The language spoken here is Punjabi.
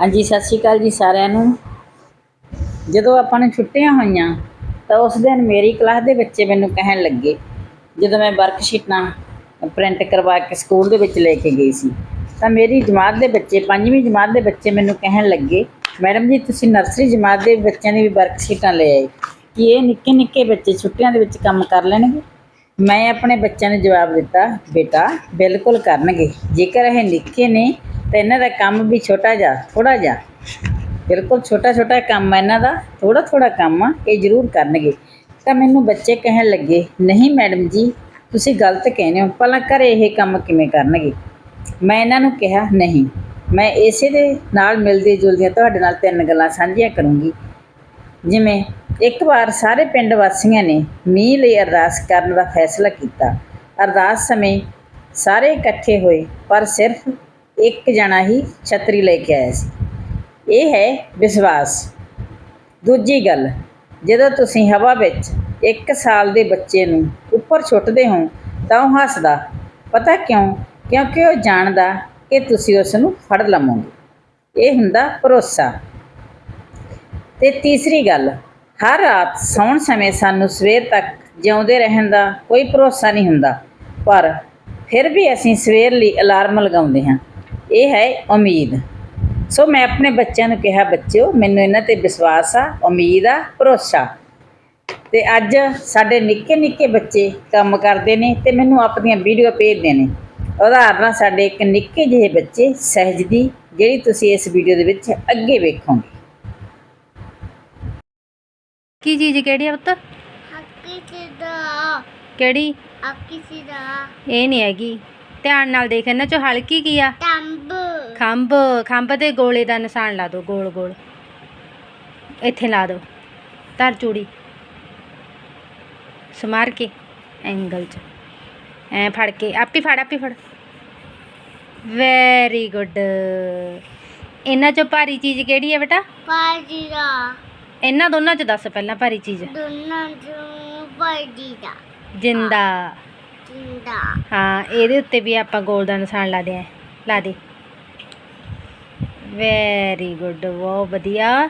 ਹਾਂਜੀ, ਸਤਿ ਸ਼੍ਰੀ ਅਕਾਲ ਜੀ ਸਾਰਿਆਂ ਨੂੰ। ਜਦੋਂ ਆਪਾਂ ਨੂੰ ਛੁੱਟੀਆਂ ਹੋਈਆਂ, ਤਾਂ ਉਸ ਦਿਨ ਮੇਰੀ ਕਲਾਸ ਦੇ ਬੱਚੇ ਮੈਨੂੰ ਕਹਿਣ ਲੱਗੇ, ਜਦੋਂ ਮੈਂ ਵਰਕਸ਼ੀਟਾਂ ਪ੍ਰਿੰਟ ਕਰਵਾ ਕੇ ਸਕੂਲ ਦੇ ਵਿੱਚ ਲੈ ਕੇ ਗਈ ਸੀ, ਤਾਂ ਮੇਰੀ ਜਮਾਤ ਦੇ ਬੱਚੇ, ਪੰਜਵੀਂ ਜਮਾਤ ਦੇ ਬੱਚੇ ਮੈਨੂੰ ਕਹਿਣ ਲੱਗੇ, ਮੈਡਮ ਜੀ, ਤੁਸੀਂ ਨਰਸਰੀ ਜਮਾਤ ਦੇ ਬੱਚਿਆਂ ਦੀ ਵੀ ਵਰਕਸ਼ੀਟਾਂ ਲੈ ਆਏ, ਕਿ ਇਹ ਨਿੱਕੇ ਨਿੱਕੇ ਬੱਚੇ ਛੁੱਟੀਆਂ ਦੇ ਵਿੱਚ ਕੰਮ ਕਰ ਲੈਣਗੇ? ਮੈਂ ਆਪਣੇ ਬੱਚਿਆਂ ਨੂੰ ਜਵਾਬ ਦਿੱਤਾ, ਬੇਟਾ, ਬਿਲਕੁਲ ਕਰਨਗੇ, ਜੇਕਰ ਇਹ ਨਿੱਕੇ ਨੇ ਤਾਂ ਇਹਨਾਂ ਦਾ ਕੰਮ ਵੀ ਛੋਟਾ ਜਿਹਾ ਥੋੜਾ ਜਿਹਾ। ਬਿਲਕੁਲ ਛੋਟਾ ਛੋਟਾ ਕੰਮ ਹੈ ਇਹਨਾਂ ਦਾ ਥੋੜਾ ਥੋੜਾ ਕੰਮ ਆ, ਇਹ ਜ਼ਰੂਰ ਕਰਨਗੇ। ਤਾਂ ਮੈਨੂੰ ਬੱਚੇ ਕਹਿਣ ਲੱਗੇ, ਨਹੀਂ ਮੈਡਮ ਜੀ, ਤੁਸੀਂ ਗਲਤ ਕਹਿੰਦੇ ਹੋ, ਪਹਿਲਾਂ ਘਰੇ ਇਹ ਕੰਮ ਕਿਵੇਂ ਕਰਨਗੇ? ਮੈਂ ਇਹਨਾਂ ਨੂੰ ਕਿਹਾ, ਨਹੀਂ, ਮੈਂ ਇਸੇ ਦੇ ਨਾਲ ਮਿਲਦੀ ਜੁਲਦੀਆਂ ਤੁਹਾਡੇ ਨਾਲ ਤਿੰਨ ਗੱਲਾਂ ਸਾਂਝੀਆਂ ਕਰੂੰਗੀ। ਜਿਵੇਂ ਇੱਕ ਵਾਰ ਸਾਰੇ ਪਿੰਡ ਵਾਸੀਆਂ ਨੇ ਮੀਂਹ ਲਈ ਅਰਦਾਸ ਕਰਨ ਦਾ ਫੈਸਲਾ ਕੀਤਾ। ਅਰਦਾਸ ਸਮੇਂ ਸਾਰੇ ਇਕੱਠੇ ਹੋਏ, ਪਰ ਸਿਰਫ ਇੱਕ ਜਣਾ ਹੀ ਛਤਰੀ ਲੈ ਕੇ ਆਇਆ ਸੀ। ਇਹ ਹੈ ਵਿਸ਼ਵਾਸ। ਦੂਜੀ ਗੱਲ, ਜਦੋਂ ਤੁਸੀਂ ਹਵਾ ਵਿੱਚ 1 ਸਾਲ ਦੇ ਬੱਚੇ ਨੂੰ ਉੱਪਰ ਛੁੱਟਦੇ ਹੋ, ਤਾਂ ਉਹ ਹੱਸਦਾ। ਪਤਾ ਕਿਉਂ? ਕਿਉਂਕਿ ਉਹ ਜਾਣਦਾ ਕਿ ਤੁਸੀਂ ਉਸ ਨੂੰ ਫੜ ਲਵੋਗੇ। ਇਹ ਹੁੰਦਾ ਭਰੋਸਾ। ਤੇ ਤੀਸਰੀ ਗੱਲ, ਹਰ ਰਾਤ ਸੌਣ ਸਮੇਂ ਸਾਨੂੰ ਸਵੇਰ ਤੱਕ ਜਿਉਂਦੇ ਰਹਿਣ ਦਾ ਕੋਈ ਭਰੋਸਾ ਨਹੀਂ ਹੁੰਦਾ। ਪਰ ਫਿਰ ਵੀ ਅਸੀਂ ਸਵੇਰ ਲਈ ਅਲਾਰਮ ਲਗਾਉਂਦੇ ਹਾਂ। ਇਹ ਹੈ ਉਮੀਦ। ਸੋ ਮੈਂ ਆਪਣੇ ਬੱਚਿਆਂ ਨੂੰ ਕਿਹਾ ਬੱਚਿਓ ਮੈਨੂੰ ਇਹਨਾਂ ਤੇ ਵਿਸ਼ਵਾਸ ਆ ਉਮੀਦ ਆ ਭਰੋਸਾ ਤੇ ਅੱਜ ਸਾਡੇ ਨਿੱਕੇ ਨਿੱਕੇ ਬੱਚੇ ਕੰਮ ਕਰਦੇ ਨੇ ਤੇ ਮੈਨੂੰ ਆਪਣੀਆਂ ਵੀਡੀਓ ਭੇਜਦੇ ਨੇ। ਉਦਾਹਰਨਾਂ ਸਾਡੇ ਇੱਕ ਨਿੱਕੇ ਜਿਹੇ ਬੱਚੇ ਸਹਿਜਦੀ ਜਿਹੜੀ ਤੁਸੀਂ ਇਸ ਵੀਡੀਓ ਦੇ ਵਿੱਚ ਅੱਗੇ ਵੇਖੋਗੇ। ਕੀ ਚੀਜ਼ ਕਿਹੜੀ ਆ ਪੁੱਤ? ਹੱਕੀ ਸਿਦਾ ਕਿਹੜੀ? ਹੱਕੀ ਸਿਦਾ ਇਹ ਨਹੀਂ ਹੈਗੀ। ਧਿਆਨ ਨਾਲ ਦੇਖ ਇਹਨਾਂ ਚੋਂ ਹਲਕੀ ਕੀ ਆ? ਟੰਬ ਖੰਭ ਖੰਭ ਤੇ ਗੋਲੇ ਦਾ ਨਿਸ਼ਾਨ ਲਾ ਦਿਓ ਗੋਲ ਗੋਲ। ਇੱਥੇ ਲਾ ਦਿਓ। ਧਰ ਚੂੜੀ। ਸਮਾਰ ਕੇ ਐਂਗਲ 'ਚ। ਐ ਫੜ ਕੇ ਆਪੇ ਫੜ ਆਪੇ ਫੜ। ਵੈਰੀ ਗੁੱਡ ਇਹਨਾਂ ਚੋਂ ਭਾਰੀ ਚੀਜ਼ ਕਿਹੜੀ ਹੈ ਬੇਟਾ? ਪਾਜੀਦਾ ਇਹਨਾਂ ਦੋਨਾਂ 'ਚ ਦੱਸ ਪਹਿਲਾਂ ਭਾਰੀ ਚੀਜ਼। ਦੋਨਾਂ ਨੂੰ ਪਾਜੀਦਾ ਜਿੰਦਾ। ਜਿੰਦਾ ਹਾਂ, ਇਹਦੇ ਉੱਤੇ ਵੀ ਆਪਾਂ ਗੋਲ ਦਾ ਨਿਸ਼ਾਨ ਲਾ ਦੇ ਲਾ ਦੇ। ਵੈਰੀ ਗੁੱਡ ਬਹੁਤ ਵਧੀਆ।